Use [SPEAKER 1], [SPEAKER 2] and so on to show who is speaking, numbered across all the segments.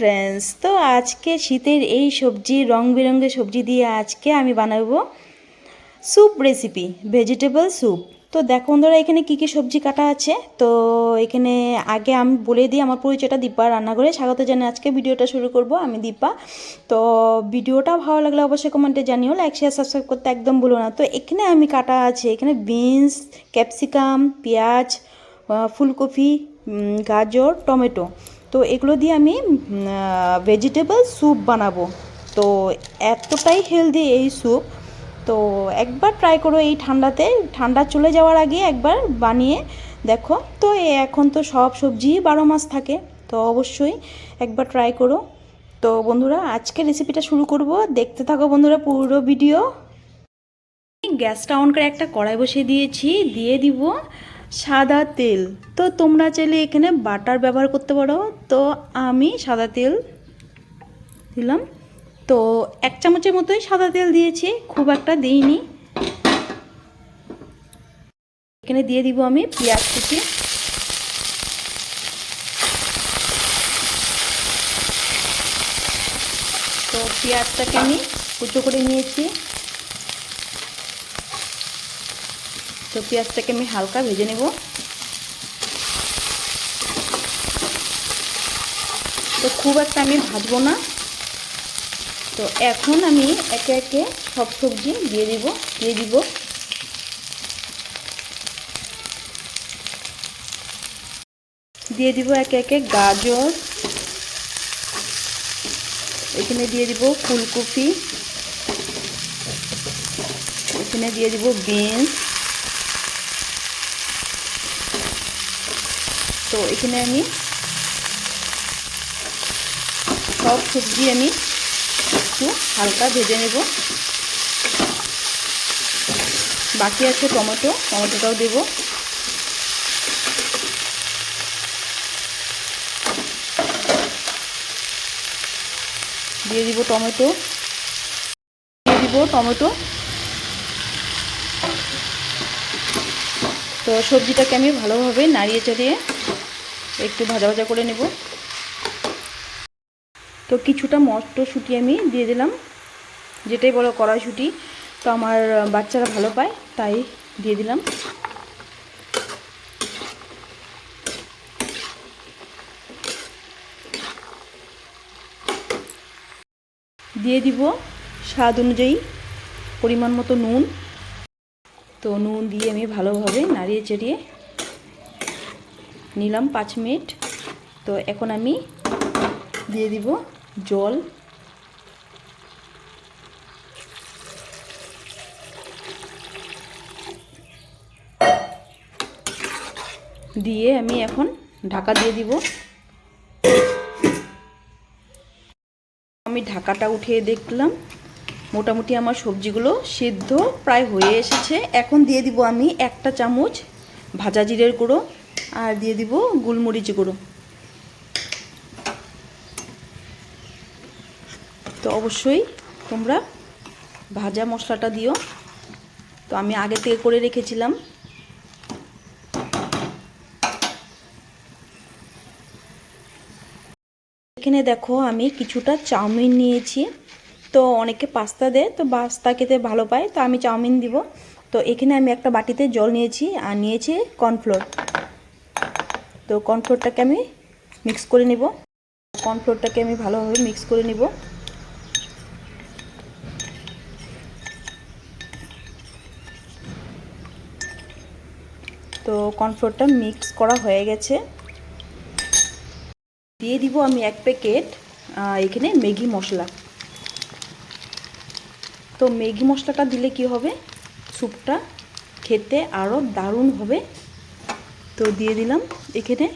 [SPEAKER 1] Friends তো আজকে শীতের এই সবজি রং বেরঙের সবজি দিয়ে আজকে আমি বানাবো স্যুপ রেসিপি ভেজিটেবল স্যুপ তো দেখো বন্ধুরা, এখানে কী কী সবজি কাটা আছে? তো এখানে আগে আমি বলে দিই, আমার পরিচয়টা দীপা রান্নাঘরে। স্বাগত জানিয়ে আজকে ভিডিওটা শুরু করব আমি দীপা। তো ভিডিওটা ভালো লাগলে অবশ্যই কমেন্টে জানিও লাইক শেয়ার সাবস্ক্রাইব করতে একদম ভুলো না। তো এখানে আমি কাটা আছে, এখানে বিনস ক্যাপসিকাম পেঁয়াজ ফুলকপি গাজর, টমেটো। তো এগুলো দিয়ে আমি ভেজিটেবল স্যুপ বানাবো। তো এতটাই হেলদি এই স্যুপ তো একবার ট্রাই করো এই ঠান্ডাতে। ঠান্ডা চলে যাওয়ার আগে একবার বানিয়ে দেখো। তো এখন তো সব সবজি বারো মাস থাকে। তো অবশ্যই একবার ট্রাই করো। তো বন্ধুরা আজকে রেসিপিটা শুরু করব। দেখতে থাকো বন্ধুরা পুরো ভিডিও গ্যাসটা অন করে একটা কড়াই বসিয়ে দিয়েছি। দিয়ে দিব সাদা তেল। তো তোমরা চাইলে এখানে বাটার ব্যবহার করতে পারো। তো আমি সাদা তেল দিলাম। তো এক চামচের মতোই সাদা তেল দিয়েছি, খুব একটা দিইনি। এখানে দিয়ে দিব আমি পেঁয়াজ কুচি। তো পেঁয়াজটাকে আমি কুচো করে নিয়েছি। তো পেঁয়াজটাকে আমি হালকা ভেজে নেব। তো খুব একটা আমি ভাজবো না। তো এখন আমি একে একে সব সবজি দিয়ে দিব দিয়ে দিব। দিয়ে দিব একে একে গাজর। এখানে দিয়ে দিব ফুলকপি। এখানে দিয়ে দিব বিনস। তো এখানে আমি সব সবজি আমি একটু হালকা ভেজে নেব। বাকি আছে টমেটো, টমেটোটাও দেব। দিয়ে দিব টমেটো। দিয়ে দিব টমেটো। তো সবজিটাকে আমি ভালোভাবে নাড়িয়ে চাড়িয়ে একটু ভাজা ভাজা করে নেব। তো কিছুটা মটরশুঁটি আমি দিয়ে দিলাম, যেটাই বলো কড়াইশুঁটি তো আমার বাচ্চারা ভালো পায়, তাই দিয়ে দিলাম। দিয়ে দিব স্বাদ অনুযায়ী পরিমাণ মতো নুন। তো নুন দিয়ে আমি ভালোভাবে নাড়িয়ে চাড়িয়ে নিলাম পাঁচ মিনিট। তো এখন আমি দিয়ে দিব জল। দিয়ে আমি এখন ঢাকা দিয়ে দিব। আমি ঢাকাটা উঠিয়ে দেখলাম। মোটামুটি আমার সবজিগুলো সিদ্ধ, প্রায় হয়ে এসেছে। এখন দিয়ে দিব আমি একটা চামচ ভাজা জিরের গুঁড়ো। আর দিয়ে দিব গোলমরিচ গুঁড়ো। তো অবশ্যই তোমরা ভাজা মশলাটা দিও। তো আমি আগে থেকে করে রেখেছিলাম। এখানে দেখো আমি কিছুটা চাউমিন নিয়েছি। তো অনেকে পাস্তা দেয়, তো পাস্তা খেতে ভালো পায়, তো আমি চাউমিন দিব। তো এখানে আমি একটা বাটিতে জল নিয়েছি, আর নিয়েছি কর্নফ্লোর। তো কর্নফ্লোরটাকে আমি মিক্স করে নিব। কর্নফ্লোরটাকে আমি ভালোভাবে মিক্স করে নিব। তো কর্নফ্লোরটা মিক্স করা হয়ে গেছে। দিয়ে দিব আমি এক প্যাকেট এখানে ম্যাগি মশলা। তো ম্যাগি মশলাটা দিলে কি হবে? স্যুপটা খেতে আরও দারুণ হবে। তো দিয়ে দিলাম এখানে।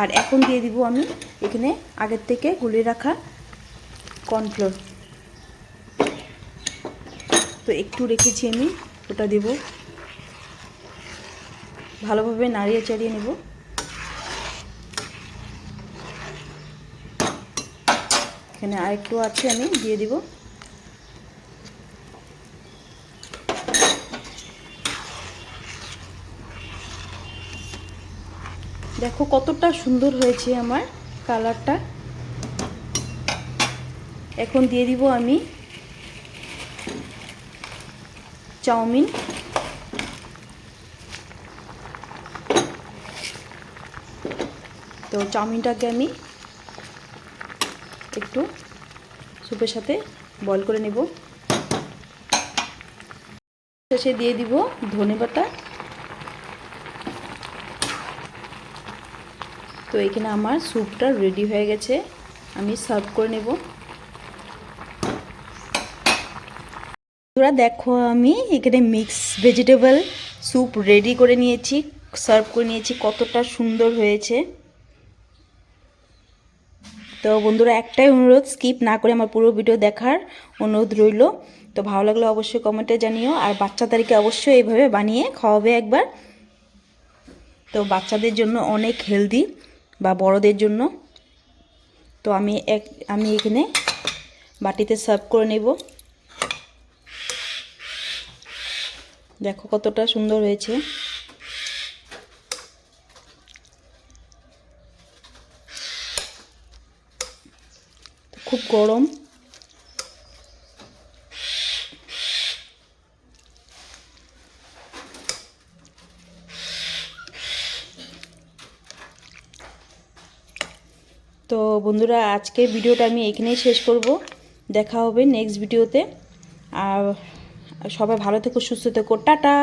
[SPEAKER 1] আর এখন দিয়ে দিব আমি এখানে আগের থেকে গুলে রাখা কর্নফ্লোর। তো একটু রেখেছি আমি, ওটা দেব। ভালোভাবে নাড়িয়ে চাড়িয়ে নেব। এখানে আরেকটু আছে আমি, দিয়ে দিব। দেখো কতটা সুন্দর হয়েছে আমার কালারটা। এখন দিয়ে দিব আমি চাউমিন। তো চাউমিনটাকে আমি একটু স্যুপের সাথে বয়ল করে নেব। শেষে দিয়ে দিব ধনে পাতা। তো এখানে আমার স্যুপটা রেডি হয়ে গেছে। আমি সার্ভ করে নেব। তোরা দেখো আমি এখানে মিক্স ভেজিটেবল স্যুপ রেডি করে নিয়েছি সার্ভ করে নিয়েছি, কতটা সুন্দর হয়েছে। তো বন্ধুরা, একটাই অনুরোধ স্কিপ না করে আমার পুরো ভিডিও দেখার অনুরোধ রইল। তো ভালো লাগলে অবশ্যই কমেন্টে জানিও, আর বাচ্চাদেরকে অবশ্যই এইভাবে বানিয়ে খাওয়াবে একবার। তো বাচ্চাদের জন্য অনেক হেলদি বা বড়দের জন্য। তো আমি এক, আমি এখানে বাটিতে সার্ভ করে নেব। দেখো কতটা সুন্দর হয়েছে। খুব গরম। তো বন্ধুরা আজকে ভিডিওটা আমি এখানেই শেষ করব। দেখা হবে নেক্সট ভিডিওতে আর সবাই ভালো থেকো, সুস্থ থেকো। টাটা!